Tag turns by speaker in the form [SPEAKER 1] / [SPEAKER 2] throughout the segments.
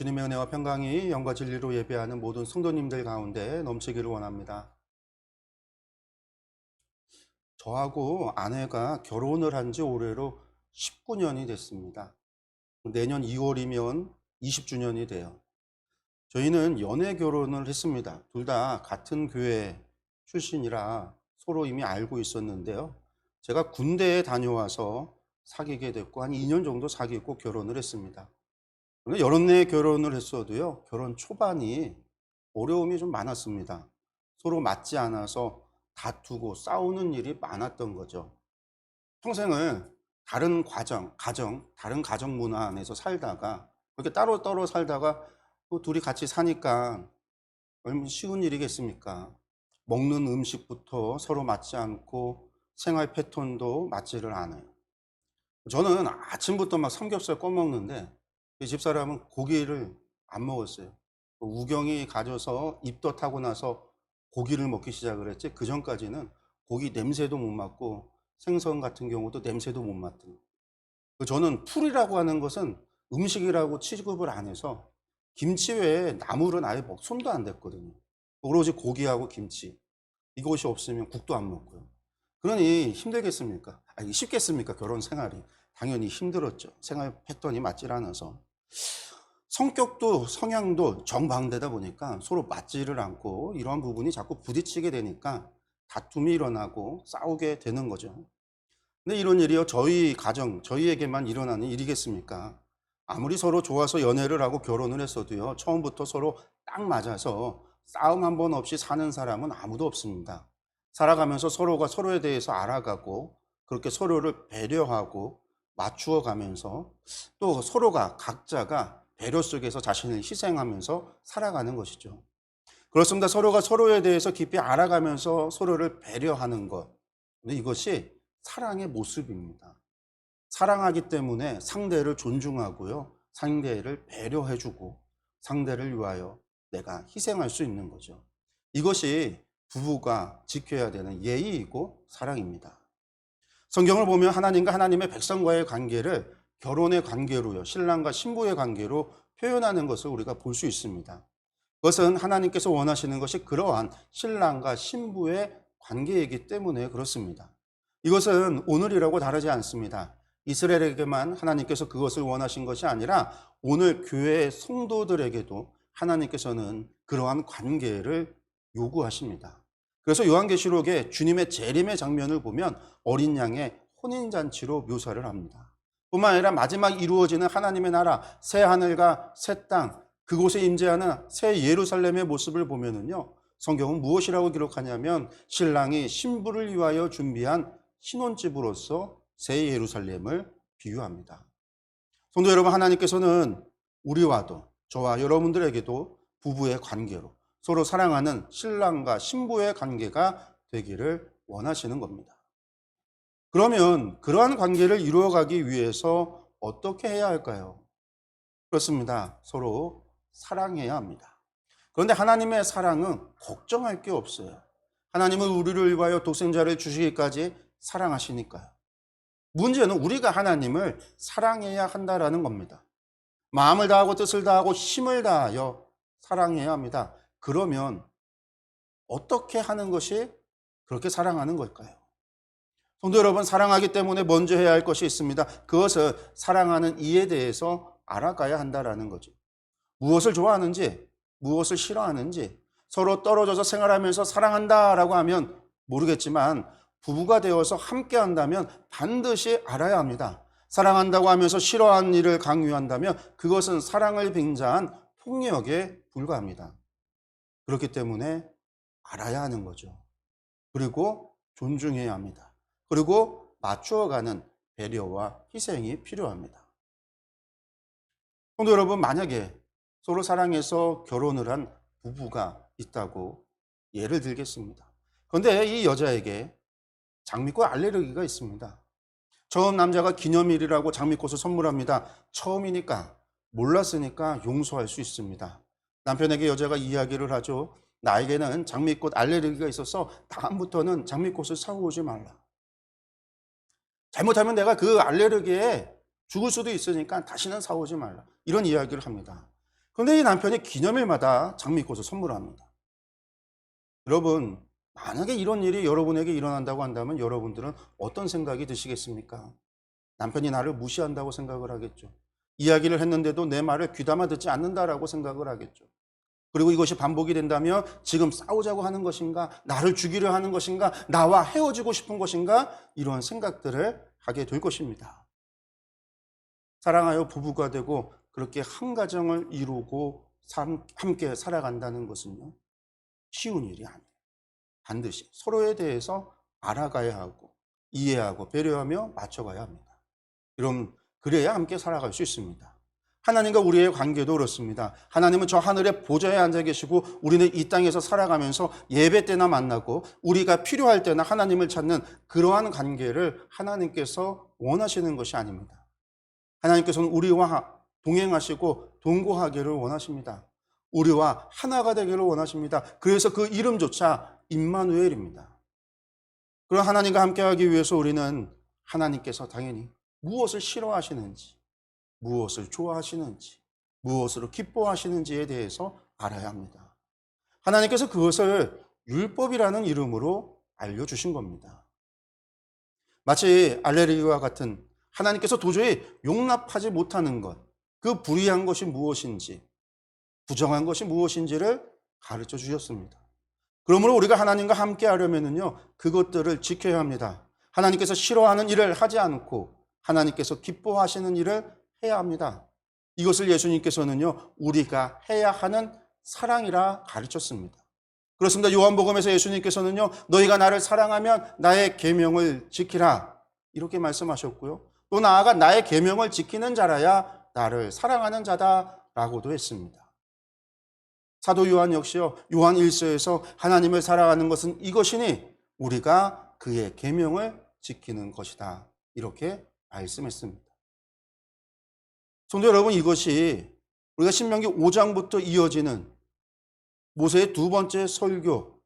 [SPEAKER 1] 주님의 은혜와 평강이 영과 진리로 예배하는 모든 성도님들 가운데 넘치기를 원합니다. 저하고 아내가 결혼을 한 지 올해로 19년이 됐습니다. 내년 2월이면 20주년이 돼요. 저희는 연애 결혼을 했습니다. 둘 다 같은 교회 출신이라 서로 이미 알고 있었는데요. 제가 군대에 다녀와서 사귀게 됐고 한 2년 정도 사귀고 결혼을 했습니다. 그런데 연애 결혼을 했어도요. 결혼 초반이 어려움이 좀 많았습니다. 서로 맞지 않아서 다투고 싸우는 일이 많았던 거죠. 평생을 다른 과정, 가정, 다른 가정 문화 안에서 살다가 그렇게 따로 따로 살다가 또 둘이 같이 사니까 얼마나 쉬운 일이겠습니까? 먹는 음식부터 서로 맞지 않고 생활 패턴도 맞지를 않아요. 저는 아침부터 막 삼겹살 꺼먹는데 이 집사람은 고기를 안 먹었어요. 우경이 가져서 입덧하고 나서 고기를 먹기 시작을 했지 그 전까지는 고기 냄새도 못 맡고 생선 같은 경우도 냄새도 못 맡은 저는 풀이라고 하는 것은 음식이라고 취급을 안 해서 김치 외에 나물은 아예 먹 손도 안 댔거든요. 오로지 고기하고 김치 이것이 없으면 국도 안 먹고요. 그러니 힘들겠습니까? 아니 쉽겠습니까? 결혼 생활이 당연히 힘들었죠. 생활 패턴이 맞질 않아서 성격도 성향도 정반대다 보니까 서로 맞지를 않고 이러한 부분이 자꾸 부딪히게 되니까 다툼이 일어나고 싸우게 되는 거죠. 근데 이런 일이요 저희 가정 저희에게만 일어나는 일이겠습니까? 아무리 서로 좋아서 연애를 하고 결혼을 했어도요 처음부터 서로 딱 맞아서 싸움 한 번 없이 사는 사람은 아무도 없습니다. 살아가면서 서로가 서로에 대해서 알아가고 그렇게 서로를 배려하고 맞추어 가면서 또 서로가 각자가 배려 속에서 자신을 희생하면서 살아가는 것이죠. 그렇습니다. 서로가 서로에 대해서 깊이 알아가면서 서로를 배려하는 것. 근데 이것이 사랑의 모습입니다. 사랑하기 때문에 상대를 존중하고요. 상대를 배려해주고 상대를 위하여 내가 희생할 수 있는 거죠. 이것이 부부가 지켜야 되는 예의이고 사랑입니다. 성경을 보면 하나님과 하나님의 백성과의 관계를 결혼의 관계로요, 신랑과 신부의 관계로 표현하는 것을 우리가 볼 수 있습니다. 그것은 하나님께서 원하시는 것이 그러한 신랑과 신부의 관계이기 때문에 그렇습니다. 이것은 오늘이라고 다르지 않습니다. 이스라엘에게만 하나님께서 그것을 원하신 것이 아니라 오늘 교회의 성도들에게도 하나님께서는 그러한 관계를 요구하십니다. 그래서 요한계시록에 주님의 재림의 장면을 보면 어린 양의 혼인잔치로 묘사를 합니다. 뿐만 아니라 마지막 이루어지는 하나님의 나라, 새 하늘과 새 땅, 그곳에 임재하는 새 예루살렘의 모습을 보면은요, 성경은 무엇이라고 기록하냐면 신랑이 신부를 위하여 준비한 신혼집으로서 새 예루살렘을 비유합니다. 성도 여러분, 하나님께서는 우리와도 저와 여러분들에게도 부부의 관계로 서로 사랑하는 신랑과 신부의 관계가 되기를 원하시는 겁니다. 그러면 그러한 관계를 이루어가기 위해서 어떻게 해야 할까요? 그렇습니다. 서로 사랑해야 합니다. 그런데 하나님의 사랑은 걱정할 게 없어요. 하나님은 우리를 위하여 독생자를 주시기까지 사랑하시니까요. 문제는 우리가 하나님을 사랑해야 한다라는 겁니다. 마음을 다하고 뜻을 다하고 힘을 다하여 사랑해야 합니다. 그러면 어떻게 하는 것이 그렇게 사랑하는 걸까요? 성도 여러분, 사랑하기 때문에 먼저 해야 할 것이 있습니다. 그것을 사랑하는 이에 대해서 알아가야 한다라는 거죠. 무엇을 좋아하는지, 무엇을 싫어하는지, 서로 떨어져서 생활하면서 사랑한다라고 하면 모르겠지만 부부가 되어서 함께 한다면 반드시 알아야 합니다. 사랑한다고 하면서 싫어하는 일을 강요한다면 그것은 사랑을 빙자한 폭력에 불과합니다. 그렇기 때문에 알아야 하는 거죠. 그리고 존중해야 합니다. 그리고 맞추어가는 배려와 희생이 필요합니다. 성도 여러분, 만약에 서로 사랑해서 결혼을 한 부부가 있다고 예를 들겠습니다. 그런데 이 여자에게 장미꽃 알레르기가 있습니다. 처음 남자가 기념일이라고 장미꽃을 선물합니다. 처음이니까 몰랐으니까 용서할 수 있습니다. 남편에게 여자가 이야기를 하죠. 나에게는 장미꽃 알레르기가 있어서 다음부터는 장미꽃을 사오지 말라. 잘못하면 내가 그 알레르기에 죽을 수도 있으니까 다시는 사오지 말라. 이런 이야기를 합니다. 그런데 이 남편이 기념일마다 장미꽃을 선물합니다. 여러분, 만약에 이런 일이 여러분에게 일어난다고 한다면 여러분들은 어떤 생각이 드시겠습니까? 남편이 나를 무시한다고 생각을 하겠죠. 이야기를 했는데도 내 말을 귀담아 듣지 않는다라고 생각을 하겠죠. 그리고 이것이 반복이 된다면 지금 싸우자고 하는 것인가, 나를 죽이려 하는 것인가, 나와 헤어지고 싶은 것인가, 이런 생각들을 하게 될 것입니다. 사랑하여 부부가 되고 그렇게 한 가정을 이루고 삶- 함께 살아간다는 것은요, 쉬운 일이 아니에요. 반드시 서로에 대해서 알아가야 하고, 이해하고, 배려하며 맞춰가야 합니다. 그럼, 그래야 함께 살아갈 수 있습니다. 하나님과 우리의 관계도 그렇습니다. 하나님은 저 하늘의 보좌에 앉아 계시고 우리는 이 땅에서 살아가면서 예배 때나 만나고 우리가 필요할 때나 하나님을 찾는 그러한 관계를 하나님께서 원하시는 것이 아닙니다. 하나님께서는 우리와 동행하시고 동거하기를 원하십니다. 우리와 하나가 되기를 원하십니다. 그래서 그 이름조차 임마누엘입니다. 그런 하나님과 함께하기 위해서 우리는 하나님께서 당연히 무엇을 싫어하시는지 무엇을 좋아하시는지, 무엇으로 기뻐하시는지에 대해서 알아야 합니다. 하나님께서 그것을 율법이라는 이름으로 알려주신 겁니다. 마치 알레르기와 같은 하나님께서 도저히 용납하지 못하는 것, 그 불의한 것이 무엇인지, 부정한 것이 무엇인지를 가르쳐 주셨습니다. 그러므로 우리가 하나님과 함께 하려면요, 그것들을 지켜야 합니다. 하나님께서 싫어하는 일을 하지 않고 하나님께서 기뻐하시는 일을 해야 합니다. 이것을 예수님께서는요, 우리가 해야 하는 사랑이라 가르쳤습니다. 그렇습니다. 요한복음에서 예수님께서는요, 너희가 나를 사랑하면 나의 계명을 지키라. 이렇게 말씀하셨고요. 또 나아가 나의 계명을 지키는 자라야 나를 사랑하는 자다라고도 했습니다. 사도 요한 역시요. 요한 1서에서 하나님을 사랑하는 것은 이것이니 우리가 그의 계명을 지키는 것이다. 이렇게 말씀했습니다. 성도 여러분, 이것이 우리가 신명기 5장부터 이어지는 모세의 두 번째 설교,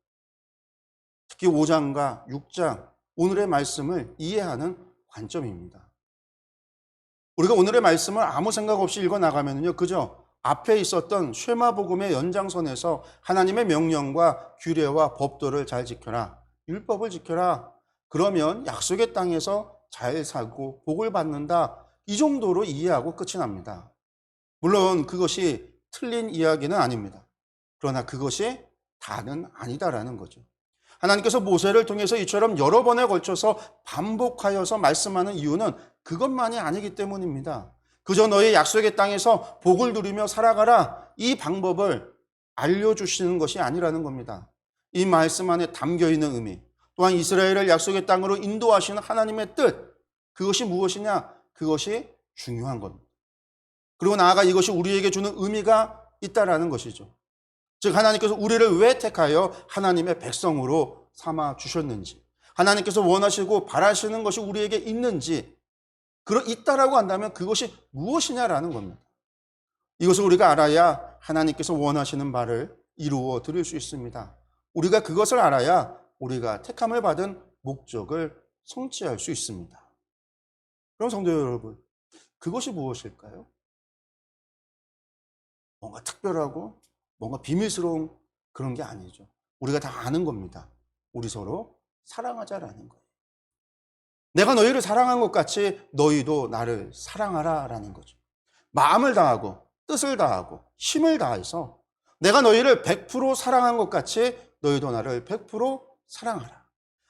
[SPEAKER 1] 특히 5장과 6장, 오늘의 말씀을 이해하는 관점입니다. 우리가 오늘의 말씀을 아무 생각 없이 읽어 나가면요, 그저 앞에 있었던 쉐마복음의 연장선에서 하나님의 명령과 규례와 법도를 잘 지켜라, 율법을 지켜라. 그러면 약속의 땅에서 잘 살고 복을 받는다. 이 정도로 이해하고 끝이 납니다. 물론 그것이 틀린 이야기는 아닙니다. 그러나 그것이 다는 아니다라는 거죠. 하나님께서 모세를 통해서 이처럼 여러 번에 걸쳐서 반복하여서 말씀하는 이유는 그것만이 아니기 때문입니다. 그저 너의 약속의 땅에서 복을 누리며 살아가라 이 방법을 알려주시는 것이 아니라는 겁니다. 이 말씀 안에 담겨 있는 의미, 또한 이스라엘을 약속의 땅으로 인도하시는 하나님의 뜻, 그것이 무엇이냐? 그것이 중요한 겁니다. 그리고 나아가 이것이 우리에게 주는 의미가 있다라는 것이죠. 즉 하나님께서 우리를 왜 택하여 하나님의 백성으로 삼아 주셨는지, 하나님께서 원하시고 바라시는 것이 우리에게 있는지, 그러 있다라고 한다면 그것이 무엇이냐라는 겁니다. 이것을 우리가 알아야 하나님께서 원하시는 바를 이루어 드릴 수 있습니다. 우리가 그것을 알아야 우리가 택함을 받은 목적을 성취할 수 있습니다. 그럼 성도 여러분, 그것이 무엇일까요? 뭔가 특별하고 뭔가 비밀스러운 그런 게 아니죠. 우리가 다 아는 겁니다. 우리 서로 사랑하자라는 거예요. 내가 너희를 사랑한 것 같이 너희도 나를 사랑하라라는 거죠. 마음을 다하고 뜻을 다하고 힘을 다해서 내가 너희를 100% 사랑한 것 같이 너희도 나를 100% 사랑하라.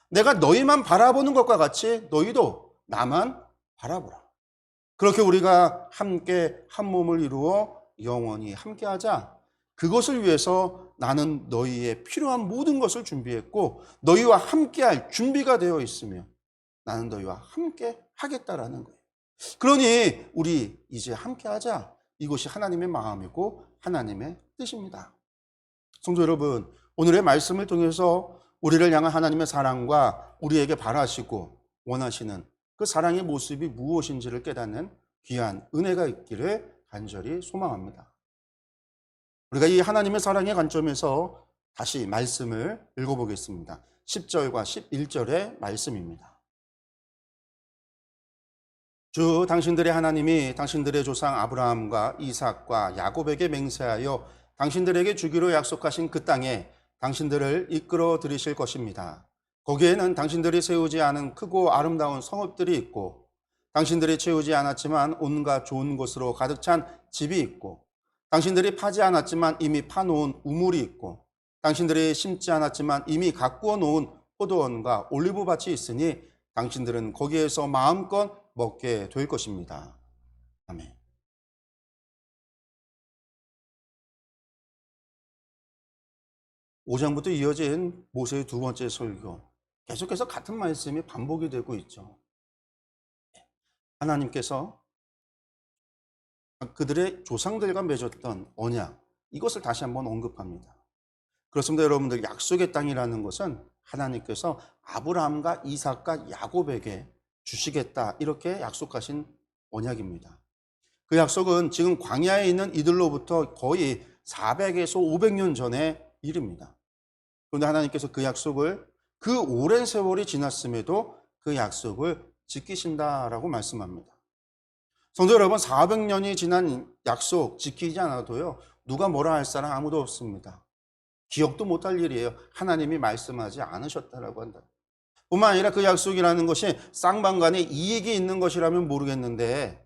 [SPEAKER 1] 내가 너희만 바라보는 것과 같이 너희도 나만 바라보라. 그렇게 우리가 함께 한 몸을 이루어 영원히 함께 하자. 그것을 위해서 나는 너희의 필요한 모든 것을 준비했고 너희와 함께 할 준비가 되어 있으며 나는 너희와 함께 하겠다라는 거예요. 그러니 우리 이제 함께 하자. 이것이 하나님의 마음이고 하나님의 뜻입니다. 성도 여러분, 오늘의 말씀을 통해서 우리를 향한 하나님의 사랑과 우리에게 바라시고 원하시는 그 사랑의 모습이 무엇인지를 깨닫는 귀한 은혜가 있기를 간절히 소망합니다. 우리가 이 하나님의 사랑의 관점에서 다시 말씀을 읽어보겠습니다. 10절과 11절의 말씀입니다. 주 당신들의 하나님이 당신들의 조상 아브라함과 이삭과 야곱에게 맹세하여 당신들에게 주기로 약속하신 그 땅에 당신들을 이끌어 들이실 것입니다. 거기에는 당신들이 세우지 않은 크고 아름다운 성읍들이 있고 당신들이 채우지 않았지만 온갖 좋은 곳으로 가득 찬 집이 있고 당신들이 파지 않았지만 이미 파놓은 우물이 있고 당신들이 심지 않았지만 이미 가꾸어 놓은 포도원과 올리브밭이 있으니 당신들은 거기에서 마음껏 먹게 될 것입니다. 아멘. 오장부터 이어진 모세의 두 번째 설교. 계속해서 같은 말씀이 반복이 되고 있죠. 하나님께서 그들의 조상들과 맺었던 언약, 이것을 다시 한번 언급합니다. 그렇습니다, 여러분들. 약속의 땅이라는 것은 하나님께서 아브라함과 이삭과 야곱에게 주시겠다, 이렇게 약속하신 언약입니다. 그 약속은 지금 광야에 있는 이들로부터 거의 400에서 500년 전의 일입니다. 그런데 하나님께서 그 약속을 그 오랜 세월이 지났음에도 그 약속을 지키신다라고 말씀합니다. 성도 여러분, 400년이 지난 약속 지키지 않아도요, 누가 뭐라 할 사람 아무도 없습니다. 기억도 못할 일이에요. 하나님이 말씀하지 않으셨다라고 한다. 뿐만 아니라 그 약속이라는 것이 쌍방간에 이익이 있는 것이라면 모르겠는데,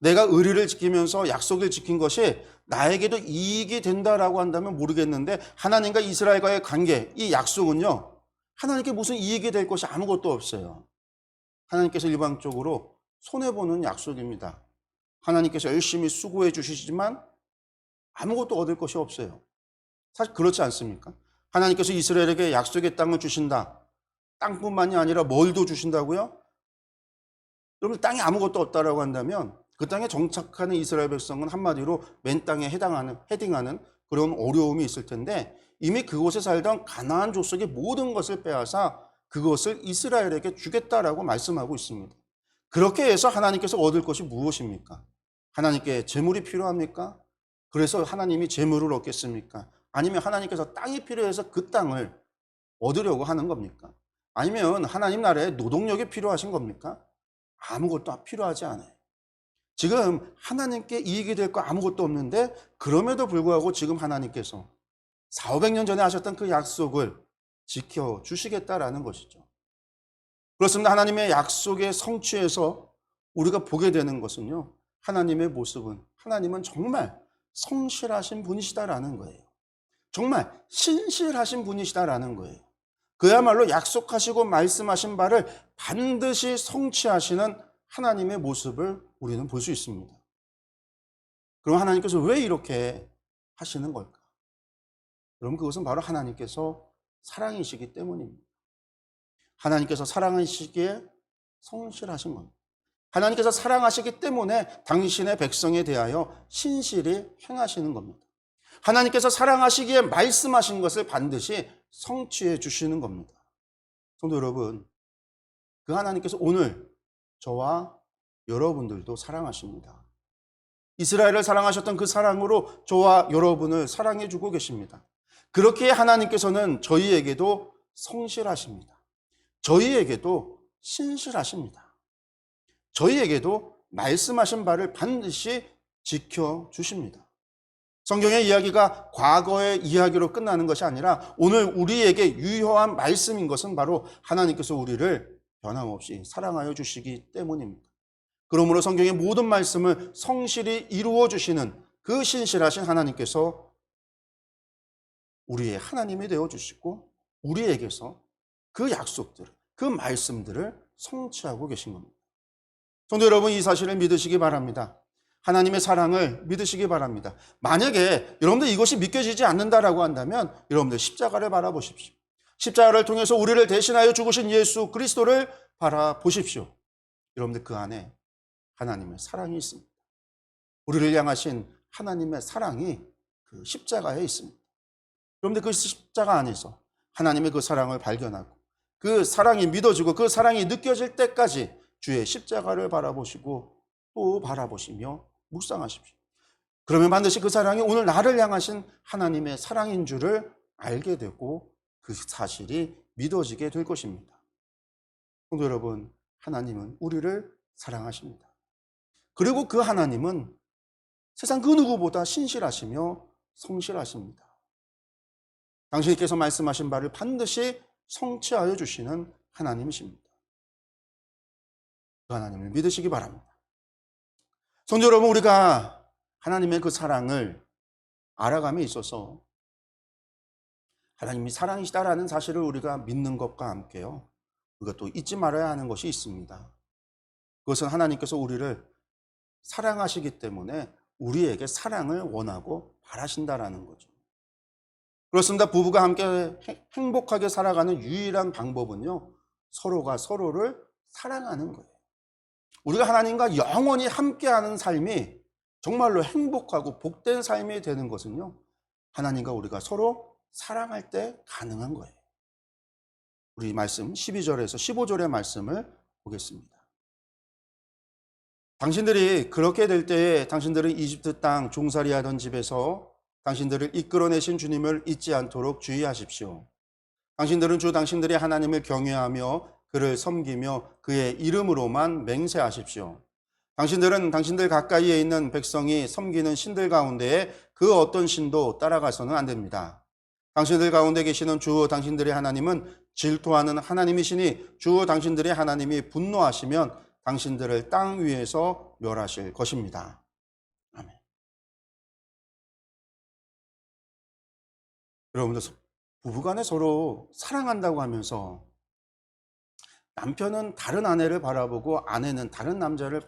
[SPEAKER 1] 내가 의리를 지키면서 약속을 지킨 것이 나에게도 이익이 된다라고 한다면 모르겠는데, 하나님과 이스라엘과의 관계, 이 약속은요, 하나님께 무슨 이익이 될 것이 아무것도 없어요. 하나님께서 일방적으로 손해보는 약속입니다. 하나님께서 열심히 수고해 주시지만 아무것도 얻을 것이 없어요. 사실 그렇지 않습니까? 하나님께서 이스라엘에게 약속의 땅을 주신다. 땅뿐만이 아니라 뭘도 주신다고요? 여러분 땅에 아무것도 없다라고 한다면 그 땅에 정착하는 이스라엘 백성은 한마디로 맨 땅에 해당하는 헤딩하는 그런 어려움이 있을 텐데 이미 그곳에 살던 가나안 족속의 모든 것을 빼앗아 그것을 이스라엘에게 주겠다라고 말씀하고 있습니다. 그렇게 해서 하나님께서 얻을 것이 무엇입니까? 하나님께 재물이 필요합니까? 그래서 하나님이 재물을 얻겠습니까? 아니면 하나님께서 땅이 필요해서 그 땅을 얻으려고 하는 겁니까? 아니면 하나님 나라에 노동력이 필요하신 겁니까? 아무것도 필요하지 않아요. 지금 하나님께 이익이 될 거 아무것도 없는데 그럼에도 불구하고 지금 하나님께서 4, 500년 전에 하셨던 그 약속을 지켜 주시겠다라는 것이죠. 그렇습니다. 하나님의 약속의 성취에서 우리가 보게 되는 것은요. 하나님의 모습은 하나님은 정말 성실하신 분이시다라는 거예요. 정말 신실하신 분이시다라는 거예요. 그야말로 약속하시고 말씀하신 바를 반드시 성취하시는 하나님의 모습을 우리는 볼 수 있습니다. 그럼 하나님께서 왜 이렇게 하시는 걸까? 그럼 그것은 바로 하나님께서 사랑이시기 때문입니다. 하나님께서 사랑하시기에 성실하신 겁니다. 하나님께서 사랑하시기 때문에 당신의 백성에 대하여 신실히 행하시는 겁니다. 하나님께서 사랑하시기에 말씀하신 것을 반드시 성취해 주시는 겁니다. 성도 여러분, 그 하나님께서 오늘 저와 여러분들도 사랑하십니다. 이스라엘을 사랑하셨던 그 사랑으로 저와 여러분을 사랑해 주고 계십니다. 그렇게 하나님께서는 저희에게도 성실하십니다. 저희에게도 신실하십니다. 저희에게도 말씀하신 바를 반드시 지켜 주십니다. 성경의 이야기가 과거의 이야기로 끝나는 것이 아니라 오늘 우리에게 유효한 말씀인 것은 바로 하나님께서 우리를 변함없이 사랑하여 주시기 때문입니다. 그러므로 성경의 모든 말씀을 성실히 이루어 주시는 그 신실하신 하나님께서 우리의 하나님이 되어 주시고 우리에게서 그 약속들, 그 말씀들을 성취하고 계신 겁니다. 성도 여러분 이 사실을 믿으시기 바랍니다. 하나님의 사랑을 믿으시기 바랍니다. 만약에 여러분들 이것이 믿겨지지 않는다라고 한다면 여러분들 십자가를 바라보십시오. 십자가를 통해서 우리를 대신하여 죽으신 예수 그리스도를 바라보십시오. 여러분들 그 안에 하나님의 사랑이 있습니다. 우리를 향하신 하나님의 사랑이 그 십자가에 있습니다. 여러분들 그 십자가 안에서 하나님의 그 사랑을 발견하고 그 사랑이 믿어지고 그 사랑이 느껴질 때까지 주의 십자가를 바라보시고 또 바라보시며 묵상하십시오. 그러면 반드시 그 사랑이 오늘 나를 향하신 하나님의 사랑인 줄을 알게 되고 그 사실이 믿어지게 될 것입니다. 성도 여러분, 하나님은 우리를 사랑하십니다. 그리고 그 하나님은 세상 그 누구보다 신실하시며 성실하십니다. 당신께서 말씀하신 바를 반드시 성취하여 주시는 하나님이십니다. 그 하나님을 믿으시기 바랍니다. 성도 여러분, 우리가 하나님의 그 사랑을 알아감에 있어서 하나님이 사랑이시다라는 사실을 우리가 믿는 것과 함께요. 우리가 또 잊지 말아야 하는 것이 있습니다. 그것은 하나님께서 우리를 사랑하시기 때문에 우리에게 사랑을 원하고 바라신다라는 거죠. 그렇습니다. 부부가 함께 행- 행복하게 살아가는 유일한 방법은요, 서로가 서로를 사랑하는 거예요. 우리가 하나님과 영원히 함께하는 삶이 정말로 행복하고 복된 삶이 되는 것은요, 하나님과 우리가 서로 사랑할 때 가능한 거예요. 우리 말씀 12절에서 15절의 말씀을 보겠습니다. 당신들이 그렇게 될 때에 당신들은 이집트 땅 종살이 하던 집에서 당신들을 이끌어내신 주님을 잊지 않도록 주의하십시오. 당신들은 주 당신들의 하나님을 경외하며 그를 섬기며 그의 이름으로만 맹세하십시오. 당신들은 당신들 가까이에 있는 백성이 섬기는 신들 가운데에 그 어떤 신도 따라가서는 안 됩니다. 당신들 가운데 계시는 주 당신들의 하나님은 질투하는 하나님이시니 주 당신들의 하나님이 분노하시면 당신들을 땅 위에서 멸하실 것입니다. 여러분들 부부간에 서로 사랑한다고 하면서 남편은 다른 아내를 바라보고 아내는 다른 남자를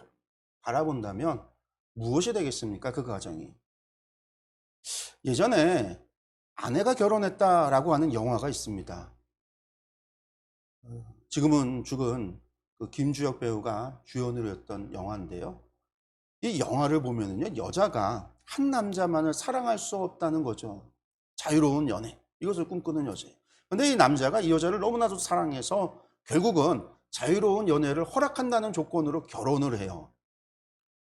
[SPEAKER 1] 바라본다면 무엇이 되겠습니까? 그 가정이. 예전에 아내가 결혼했다라고 하는 영화가 있습니다. 지금은 죽은 그 김주혁 배우가 주연으로 했던 영화인데요. 이 영화를 보면은요, 여자가 한 남자만을 사랑할 수 없다는 거죠. 자유로운 연애. 이것을 꿈꾸는 여자예요. 근데 이 남자가 이 여자를 너무나도 사랑해서 결국은 자유로운 연애를 허락한다는 조건으로 결혼을 해요.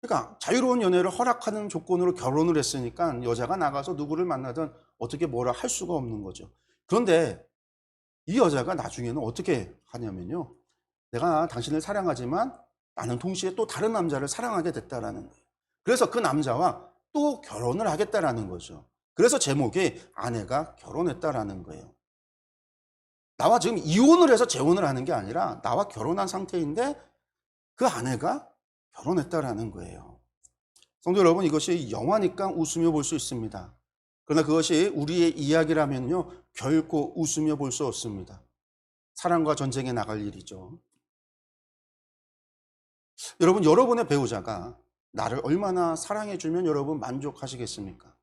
[SPEAKER 1] 그러니까 자유로운 연애를 허락하는 조건으로 결혼을 했으니까 여자가 나가서 누구를 만나든 어떻게 뭐라 할 수가 없는 거죠. 그런데 이 여자가 나중에는 어떻게 하냐면요. 내가 당신을 사랑하지만 나는 동시에 또 다른 남자를 사랑하게 됐다라는 거예요. 그래서 그 남자와 또 결혼을 하겠다라는 거죠. 그래서 제목이 아내가 결혼했다라는 거예요. 나와 지금 이혼을 해서 재혼을 하는 게 아니라 나와 결혼한 상태인데 그 아내가 결혼했다라는 거예요. 성도 여러분, 이것이 영화니까 웃으며 볼 수 있습니다. 그러나 그것이 우리의 이야기라면요, 결코 웃으며 볼 수 없습니다. 사랑과 전쟁에 나갈 일이죠. 여러분, 여러분의 배우자가 나를 얼마나 사랑해주면 여러분 만족하시겠습니까?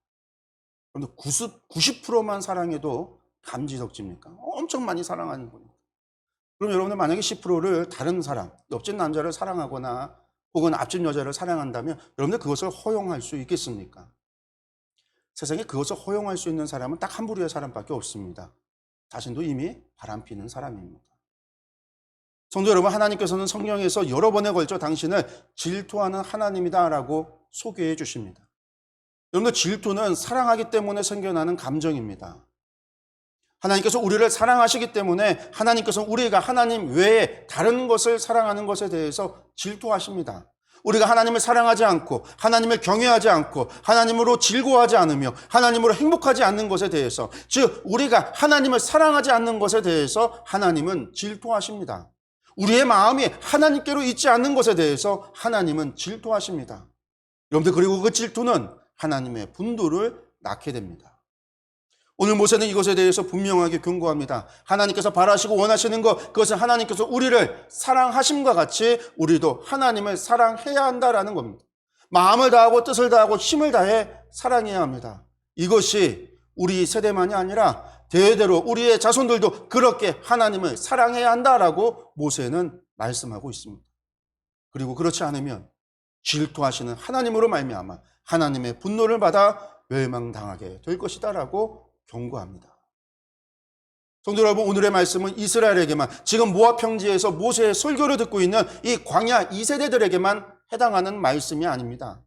[SPEAKER 1] 그런데 90, 90%만 사랑해도 감지덕집니까? 엄청 많이 사랑하는 겁니다. 그럼 여러분들 만약에 10%를 다른 사람, 옆집 남자를 사랑하거나 혹은 앞집 여자를 사랑한다면 여러분들 그것을 허용할 수 있겠습니까? 세상에 그것을 허용할 수 있는 사람은 딱 한 부류의 사람밖에 없습니다. 자신도 이미 바람피는 사람입니다. 성도 여러분, 하나님께서는 성령에서 여러 번에 걸쳐 당신을 질투하는 하나님이다라고 소개해 주십니다. 여러분들 질투는 사랑하기 때문에 생겨나는 감정입니다. 하나님께서 우리를 사랑하시기 때문에 하나님께서 우리가 하나님 외에 다른 것을 사랑하는 것에 대해서 질투하십니다. 우리가 하나님을 사랑하지 않고 하나님을 경외하지 않고 하나님으로 즐거워하지 않으며 하나님으로 행복하지 않는 것에 대해서 즉 우리가 하나님을 사랑하지 않는 것에 대해서 하나님은 질투하십니다. 우리의 마음이 하나님께로 있지 않는 것에 대해서 하나님은 질투하십니다. 여러분들 그리고 그 질투는 하나님의 분도를 낳게 됩니다. 오늘 모세는 이것에 대해서 분명하게 경고합니다. 하나님께서 바라시고 원하시는 것, 그것은 하나님께서 우리를 사랑하심과 같이 우리도 하나님을 사랑해야 한다라는 겁니다. 마음을 다하고 뜻을 다하고 힘을 다해 사랑해야 합니다. 이것이 우리 세대만이 아니라 대대로 우리의 자손들도 그렇게 하나님을 사랑해야 한다라고 모세는 말씀하고 있습니다. 그리고 그렇지 않으면 질투하시는 하나님으로 말미암아 하나님의 분노를 받아 멸망당하게 될 것이다라고 경고합니다. 성도 여러분, 오늘의 말씀은 이스라엘에게만 지금 모압 평지에서 모세의 설교를 듣고 있는 이 광야 2세대들에게만 해당하는 말씀이 아닙니다.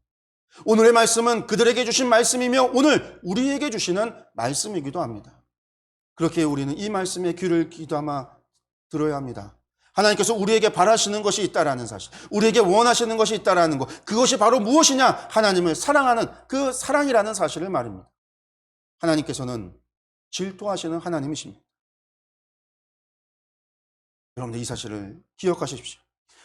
[SPEAKER 1] 오늘의 말씀은 그들에게 주신 말씀이며 오늘 우리에게 주시는 말씀이기도 합니다. 그렇게 우리는 이 말씀에 귀를 기담아 들어야 합니다. 하나님께서 우리에게 바라시는 것이 있다라는 사실, 우리에게 원하시는 것이 있다라는 것, 그것이 바로 무엇이냐? 하나님을 사랑하는 그 사랑이라는 사실을 말입니다. 하나님께서는 질투하시는 하나님이십니다. 여러분들 이 사실을 기억하십시오.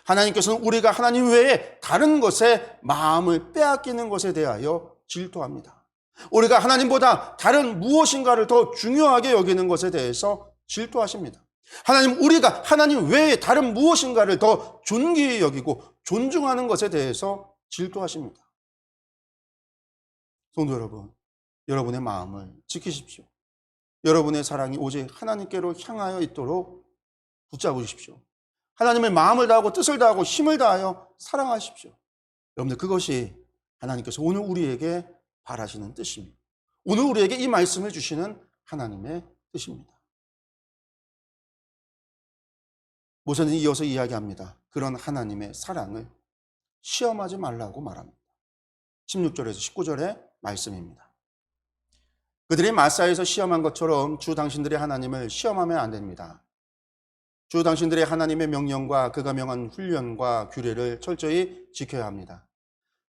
[SPEAKER 1] 하나님께서는 우리가 하나님 외에 다른 것에 마음을 빼앗기는 것에 대하여 질투합니다. 우리가 하나님보다 다른 무엇인가를 더 중요하게 여기는 것에 대해서 질투하십니다. 하나님, 우리가 하나님 외에 다른 무엇인가를 더 존귀히 여기고 존중하는 것에 대해서 질투하십니다. 성도 여러분, 여러분의 마음을 지키십시오. 여러분의 사랑이 오직 하나님께로 향하여 있도록 붙잡으십시오. 하나님의 마음을 다하고 뜻을 다하고 힘을 다하여 사랑하십시오. 여러분들 그것이 하나님께서 오늘 우리에게 바라시는 뜻입니다. 오늘 우리에게 이 말씀을 주시는 하나님의 뜻입니다. 모세는 이어서 이야기합니다. 그런 하나님의 사랑을 시험하지 말라고 말합니다. 16절에서 19절의 말씀입니다. 그들이 마사에서 시험한 것처럼 주 당신들의 하나님을 시험하면 안 됩니다. 주 당신들의 하나님의 명령과 그가 명한 훈련과 규례를 철저히 지켜야 합니다.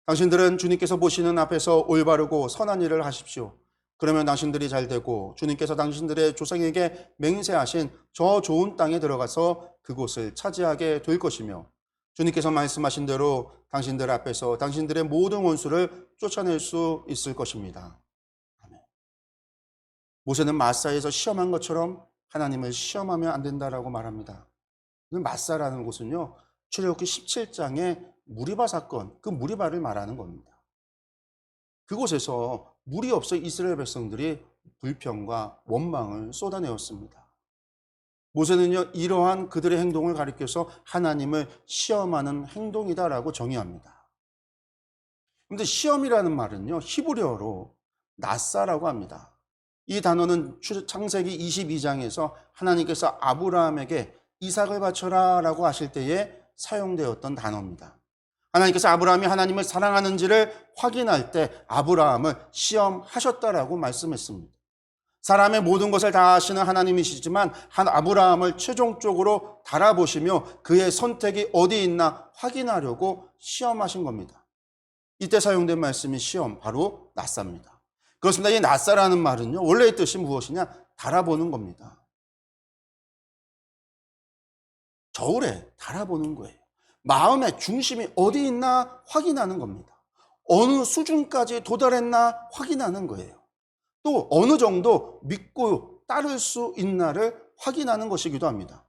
[SPEAKER 1] 당신들은 주님께서 보시는 앞에서 올바르고 선한 일을 하십시오. 그러면 당신들이 잘 되고 주님께서 당신들의 조상에게 맹세하신 저 좋은 땅에 들어가서 그곳을 차지하게 될 것이며 주님께서 말씀하신 대로 당신들 앞에서 당신들의 모든 원수를 쫓아낼 수 있을 것입니다. 모세는 마사에서 시험한 것처럼 하나님을 시험하면 안 된다라고 말합니다. 마사라는 곳은요, 출애굽기 17장의 무리바 사건, 그 무리바를 말하는 겁니다. 그곳에서 물이 없어 이스라엘 백성들이 불평과 원망을 쏟아내었습니다. 모세는요, 이러한 그들의 행동을 가리켜서 하나님을 시험하는 행동이다라고 정의합니다. 근데 시험이라는 말은요, 히브리어로 나사라고 합니다. 이 단어는 창세기 22장에서 하나님께서 아브라함에게 이삭을 바쳐라 라고 하실 때에 사용되었던 단어입니다. 하나님께서 아브라함이 하나님을 사랑하는지를 확인할 때 아브라함을 시험하셨다라고 말씀했습니다. 사람의 모든 것을 다 아시는 하나님이시지만 한 아브라함을 최종적으로 달아보시며 그의 선택이 어디 있나 확인하려고 시험하신 겁니다. 이때 사용된 말씀이 시험, 바로 낯삽니다. 그렇습니다. 이 낯사라는 말은요, 원래의 뜻이 무엇이냐? 달아보는 겁니다. 저울에 달아보는 거예요. 마음의 중심이 어디 있나 확인하는 겁니다. 어느 수준까지 도달했나 확인하는 거예요. 또 어느 정도 믿고 따를 수 있나를 확인하는 것이기도 합니다.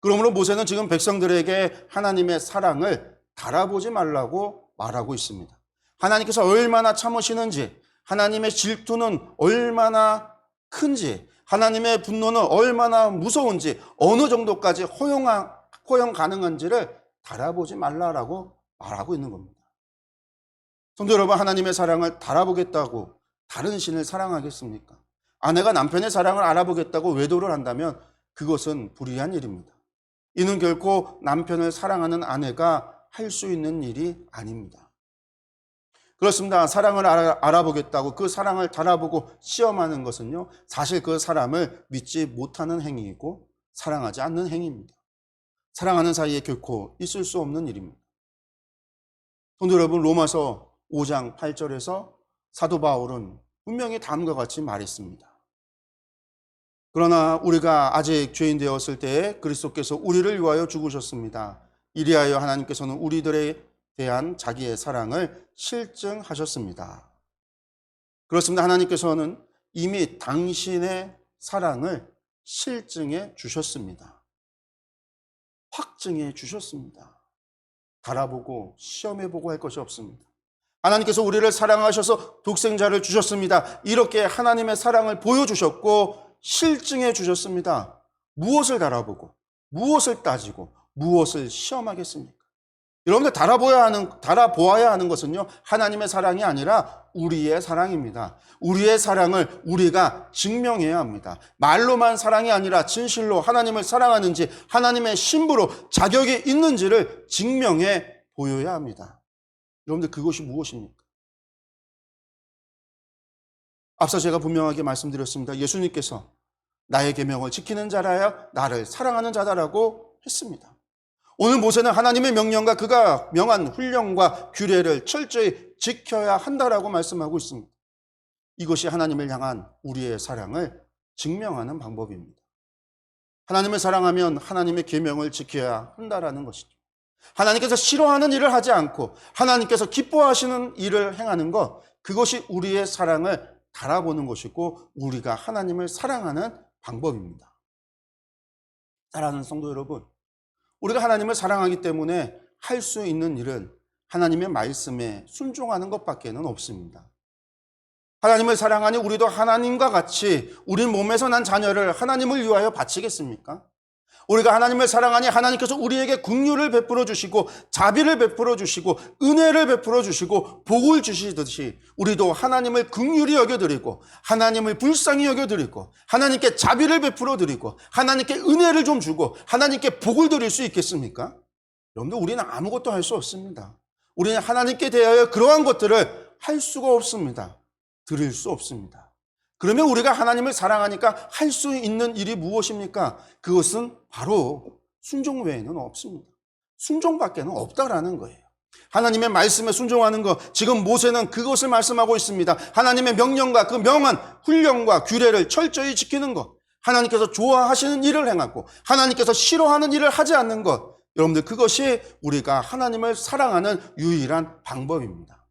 [SPEAKER 1] 그러므로 모세는 지금 백성들에게 하나님의 사랑을 달아보지 말라고 말하고 있습니다. 하나님께서 얼마나 참으시는지, 하나님의 질투는 얼마나 큰지, 하나님의 분노는 얼마나 무서운지, 어느 정도까지 허용, 허용 가능한지를 달아보지 말라라고 말하고 있는 겁니다. 성도 여러분, 하나님의 사랑을 달아보겠다고 다른 신을 사랑하겠습니까? 아내가 남편의 사랑을 알아보겠다고 외도를 한다면 그것은 불의한 일입니다. 이는 결코 남편을 사랑하는 아내가 할 수 있는 일이 아닙니다. 그렇습니다. 사랑을 알아, 보겠다고그 사랑을 달아보고 시험하는 것은요, 사실 그 사람을 믿지 못하는 행위이고 사랑하지 않는 행위입니다. 사랑하는 사이에 결코 있을 수 없는 일입니다. 성도 여러분, 로마서 5장 8절에서 사도 바울은 분명히 다음과 같이 말했습니다. 그러나 우리가 아직 죄인 되었을 때에 그리스도께서 우리를 위하여 죽으셨습니다. 이리하여 하나님께서는 우리들에 대한 자기의 사랑을 실증하셨습니다. 그렇습니다. 하나님께서는 이미 당신의 사랑을 실증해 주셨습니다. 확증해 주셨습니다. 달아보고 시험해보고 할 것이 없습니다. 하나님께서 우리를 사랑하셔서 독생자를 주셨습니다. 이렇게 하나님의 사랑을 보여주셨고 실증해 주셨습니다. 무엇을 달아보고 무엇을 따지고 무엇을 시험하겠습니까? 여러분들 달아보아야 하는, 달아보아야 하는 것은요, 하나님의 사랑이 아니라 우리의 사랑입니다. 우리의 사랑을 우리가 증명해야 합니다. 말로만 사랑이 아니라 진실로 하나님을 사랑하는지, 하나님의 신부로 자격이 있는지를 증명해 보여야 합니다. 여러분들 그것이 무엇입니까? 앞서 제가 분명하게 말씀드렸습니다. 예수님께서 나의 계명을 지키는 자라야 나를 사랑하는 자다라고 했습니다. 오늘 모세는 하나님의 명령과 그가 명한 훈령과 규례를 철저히 지켜야 한다라고 말씀하고 있습니다. 이것이 하나님을 향한 우리의 사랑을 증명하는 방법입니다. 하나님을 사랑하면 하나님의 계명을 지켜야 한다라는 것이죠. 하나님께서 싫어하는 일을 하지 않고 하나님께서 기뻐하시는 일을 행하는 것 그것이 우리의 사랑을 달아보는 것이고 우리가 하나님을 사랑하는 방법입니다. 사랑하는 성도 여러분, 우리가 하나님을 사랑하기 때문에 할 수 있는 일은 하나님의 말씀에 순종하는 것밖에는 없습니다. 하나님을 사랑하니 우리도 하나님과 같이 우리 몸에서 난 자녀를 하나님을 위하여 바치겠습니까? 우리가 하나님을 사랑하니 하나님께서 우리에게 국류를 베풀어 주시고 자비를 베풀어 주시고 은혜를 베풀어 주시고 복을 주시듯이 우리도 하나님을 국률이 여겨 드리고 하나님을 불쌍히 여겨 드리고 하나님께 자비를 베풀어 드리고 하나님께 은혜를 좀 주고 하나님께 복을 드릴 수 있겠습니까? 여러분들 우리는 아무것도 할 수 없습니다. 우리는 하나님께 대하여 그러한 것들을 할 수가 없습니다. 드릴 수 없습니다. 그러면 우리가 하나님을 사랑하니까 할 수 있는 일이 무엇입니까? 그것은 바로 순종 외에는 없습니다. 순종밖에는 없다라는 거예요. 하나님의 말씀에 순종하는 것, 지금 모세는 그것을 말씀하고 있습니다. 하나님의 명령과 그 명한 훈령과 규례를 철저히 지키는 것, 하나님께서 좋아하시는 일을 행하고 하나님께서 싫어하는 일을 하지 않는 것, 여러분들 그것이 우리가 하나님을 사랑하는 유일한 방법입니다.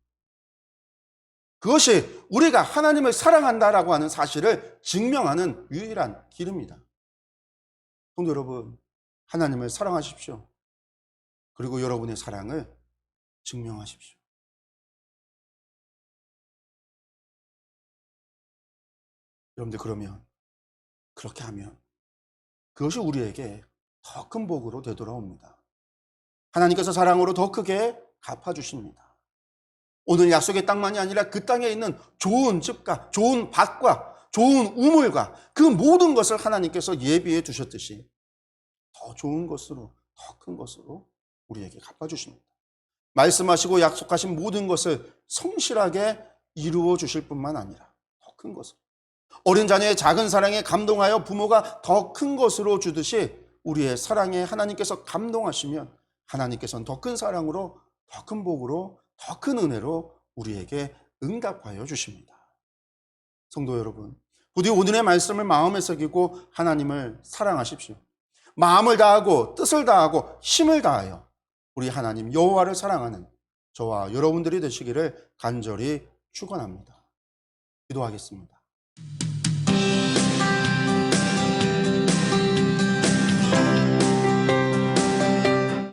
[SPEAKER 1] 그것이 우리가 하나님을 사랑한다라고 하는 사실을 증명하는 유일한 길입니다. 성도 여러분, 하나님을 사랑하십시오. 그리고 여러분의 사랑을 증명하십시오. 여러분들 그러면 그렇게 하면 그것이 우리에게 더 큰 복으로 되돌아옵니다. 하나님께서 사랑으로 더 크게 갚아주십니다. 오늘 약속의 땅만이 아니라 그 땅에 있는 좋은 집과 좋은 밭과 좋은 우물과 그 모든 것을 하나님께서 예비해 두셨듯이 더 좋은 것으로 더 큰 것으로 우리에게 갚아주십니다. 말씀하시고 약속하신 모든 것을 성실하게 이루어 주실 뿐만 아니라 더 큰 것을 어린 자녀의 작은 사랑에 감동하여 부모가 더 큰 것으로 주듯이 우리의 사랑에 하나님께서 감동하시면 하나님께서는 더 큰 사랑으로 더 큰 복으로 더 큰 은혜로 우리에게 응답하여 주십니다. 성도 여러분, 부디 오늘의 말씀을 마음에 새기고 하나님을 사랑하십시오. 마음을 다하고 뜻을 다하고 힘을 다하여 우리 하나님 여호와를 사랑하는 저와 여러분들이 되시기를 간절히 축원합니다. 기도하겠습니다.